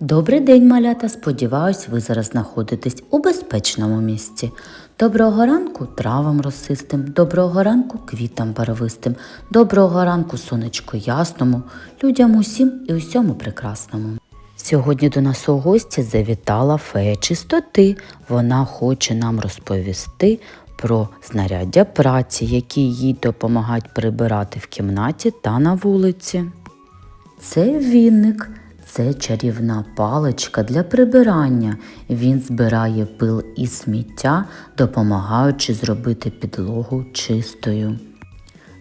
Добрий день, малята! Сподіваюсь, ви зараз знаходитесь у безпечному місці. Доброго ранку травам росистим, доброго ранку квітам барвистим, доброго ранку сонечку ясному, людям усім і усьому прекрасному. Сьогодні до нас у гості завітала фея чистоти. Вона хоче нам розповісти про знаряддя праці, які їй допомагають прибирати в кімнаті та на вулиці. Це вінник, це чарівна паличка для прибирання. Він збирає пил і сміття, допомагаючи зробити підлогу чистою.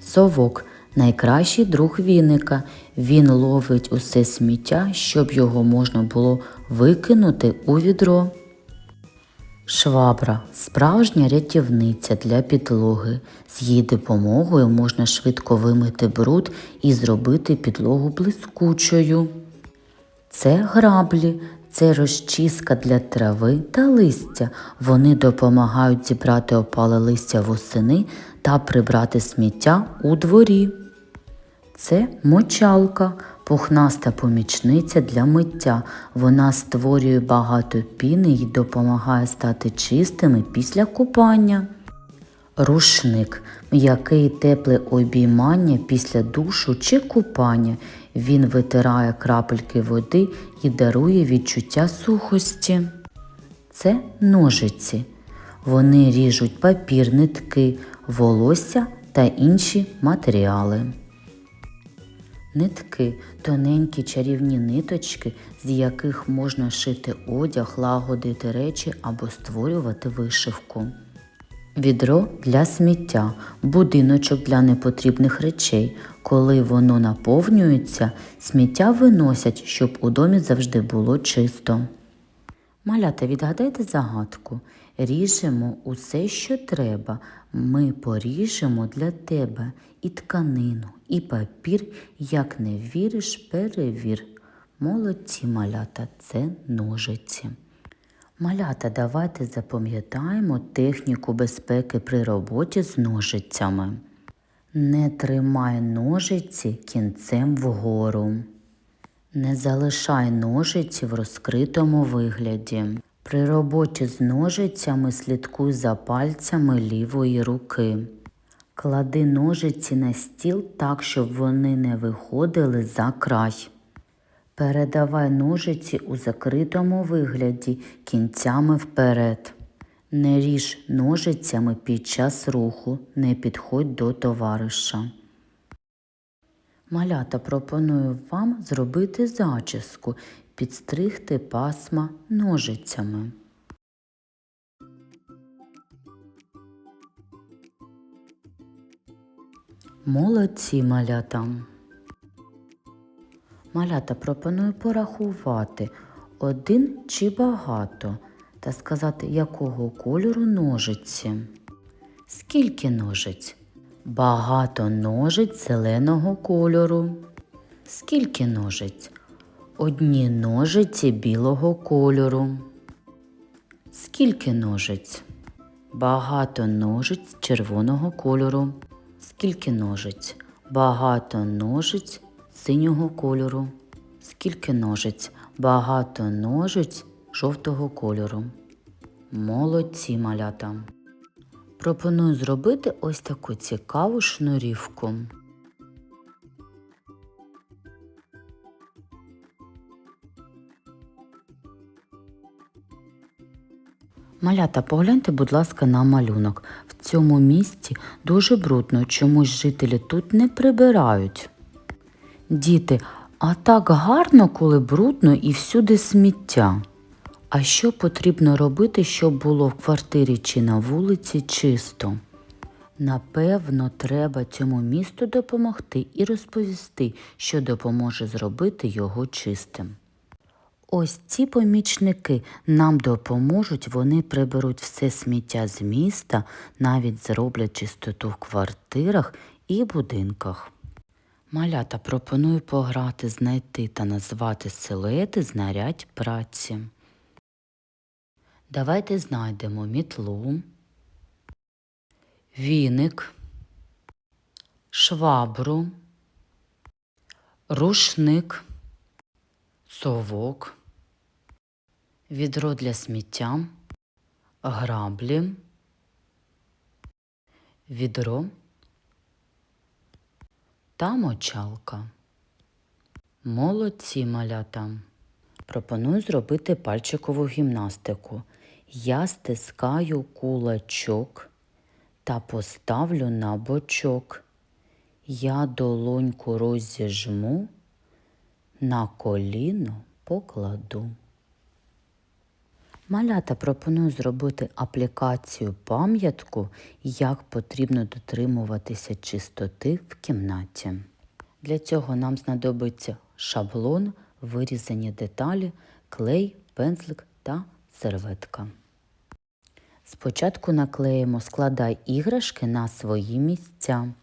Совок найкращий друг віника. Він ловить усе сміття, щоб його можна було викинути у відро. Швабра справжня рятівниця для підлоги. З її допомогою можна швидко вимити бруд і зробити підлогу блискучою. Це граблі, це розчіска для трави та листя. Вони допомагають зібрати опале листя восени та прибрати сміття у дворі. Це мочалка, пухнаста помічниця для миття. Вона створює багато піни і допомагає стати чистими після купання. Рушник м'яке і тепле обіймання після душу чи купання. Він витирає крапельки води і дарує відчуття сухості. Це ножиці. Вони ріжуть папір, нитки, волосся та інші матеріали. Нитки тоненькі чарівні ниточки, з яких можна шити одяг, лагодити речі або створювати вишивку. Відро для сміття, будиночок для непотрібних речей. Коли воно наповнюється, сміття виносять, щоб у домі завжди було чисто. Малята, відгадайте загадку. Ріжемо усе, що треба. Ми поріжемо для тебе і тканину, і папір. Як не віриш, перевір. Молодці малята, це ножиці. Малята, давайте запам'ятаємо техніку безпеки при роботі з ножицями. Не тримай ножиці кінцем вгору. Не залишай ножиці в розкритому вигляді. При роботі з ножицями слідкуй за пальцями лівої руки. Клади ножиці на стіл так, щоб вони не виходили за край. Передавай ножиці у закритому вигляді кінцями вперед. Не ріж ножицями під час руху, не підходь до товариша. Малята пропоную вам зробити зачіску, підстригти пасма ножицями. Молодці малята. Малята пропоную порахувати один чи багато та сказати, якого кольору ножиці. Скільки ножиць? Багато ножиць зеленого кольору. Скільки ножиць? Одні ножиці білого кольору. Скільки ножиць? Багато ножиць червоного кольору. Скільки ножиць? Багато ножиць синього кольору. Скільки ножиць? Багато ножиць жовтого кольору. Молодці малята. Пропоную зробити ось таку цікаву шнурівку. Малята, погляньте, будь ласка, на малюнок. В цьому місці дуже брудно, чомусь жителі тут не прибирають. Діти, а так гарно, коли брудно і всюди сміття. А що потрібно робити, щоб було в квартирі чи на вулиці чисто? Напевно, треба цьому місту допомогти і розповісти, що допоможе зробити його чистим. Ось ці помічники нам допоможуть, вони приберуть все сміття з міста, навіть зроблять чистоту в квартирах і будинках. Малята пропоную пограти, знайти та назвати силуети знарядь праці. Давайте знайдемо мітлу, віник, швабру, рушник, совок, відро для сміття, граблі, відро та мочалка. Молодці малята. Пропоную зробити пальчикову гімнастику. Я стискаю кулачок та поставлю на бочок. Я долоньку розіжму, на коліно покладу. Малята пропоную зробити аплікацію пам'ятку, як потрібно дотримуватися чистоти в кімнаті. Для цього нам знадобиться шаблон, вирізані деталі, клей, пензлик та серветка. Спочатку наклеїмо складай іграшки на свої місця.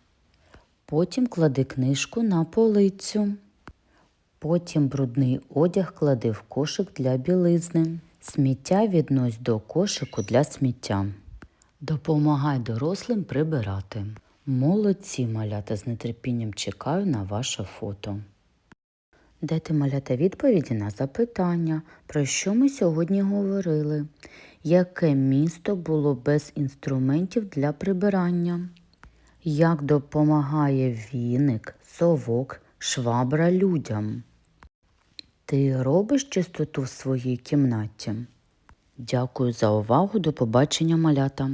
Потім клади книжку на полицю. Потім брудний одяг клади в кошик для білизни. Сміття віднось до кошику для сміття. Допомагай дорослим прибирати. Молодці малята з нетерпінням чекаю на ваше фото. Дайте малята відповіді на запитання, про що ми сьогодні говорили. Яке місто було без інструментів для прибирання? Як допомагає віник, совок, швабра людям? Ти робиш чистоту в своїй кімнаті? Дякую за увагу. До побачення малята.